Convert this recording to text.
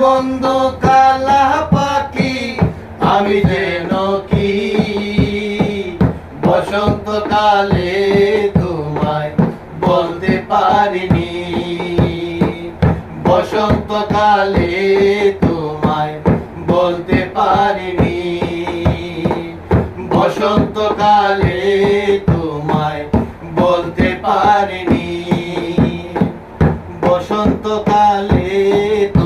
মন্দ কালা পাখি আমি যেন কি? বসন্তকালে তোমায় বলতে পারিনি। বসন্তকালে তোমায় বলতে পারিনি। বসন্তকালে তোমায় বলতে পারিনি। বসন্তকালে তোমায়